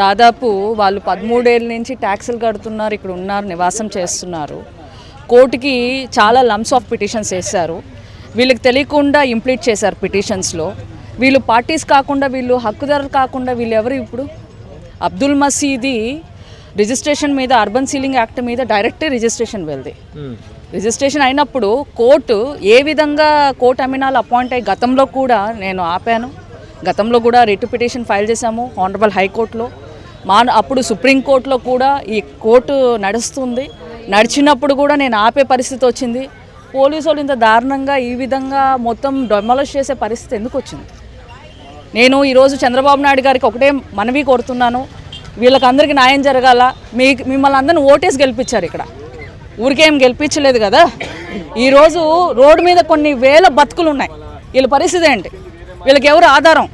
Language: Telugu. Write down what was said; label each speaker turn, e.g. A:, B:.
A: దాదాపు వాళ్ళు పదమూడేళ్ళ నుంచి ట్యాక్సులు కడుతున్నారు ఇక్కడ ఉన్నారు నివాసం చేస్తున్నారు. కోర్టుకి చాలా లమ్స్ ఆఫ్ పిటిషన్స్ వేశారు. వీళ్ళకి తెలియకుండా ఇంప్లీట్ చేశారు పిటిషన్స్లో వీళ్ళు పార్టీస్ కాకుండా వీళ్ళు హక్కుదారులు కాకుండా వీళ్ళు ఎవరు ఇప్పుడు? అబ్దుల్ మసీది రిజిస్ట్రేషన్ మీద అర్బన్ సీలింగ్ యాక్ట్ మీద డైరెక్ట్ రిజిస్ట్రేషన్ వెళ్ళింది. రిజిస్ట్రేషన్ అయినప్పుడు కోర్టు ఏ విధంగా కోర్టు అమినాలు అపాయింట్ అయ్యి గతంలో కూడా నేను ఆపాను. గతంలో కూడా రిట్ పిటిషన్ ఫైల్ చేశాము ఆనరబుల్ హైకోర్టులో మా అప్పుడు సుప్రీంకోర్టులో కూడా ఈ కోర్టు నడుస్తుంది. నడిచినప్పుడు కూడా నేను ఆపే పరిస్థితి వచ్చింది. పోలీసు వాళ్ళు ఇంత దారుణంగా ఈ విధంగా మొత్తం డొమలష్ చేసే పరిస్థితి ఎందుకు వచ్చింది? నేను ఈరోజు చంద్రబాబు నాయుడు గారికి ఒకటే మనవి కోరుతున్నాను. వీళ్ళకందరికీ న్యాయం జరగాల. మీ మిమ్మల్ని అందరిని ఓటేసి గెలిపించారు ఇక్కడ. ఊరికేం గెలిపించలేదు కదా? ఈరోజు రోడ్డు మీద కొన్ని వేల బతుకులు ఉన్నాయి. వీళ్ళ పరిస్థితి ఏంటి? వీళ్ళకి ఎవరు ఆధారం?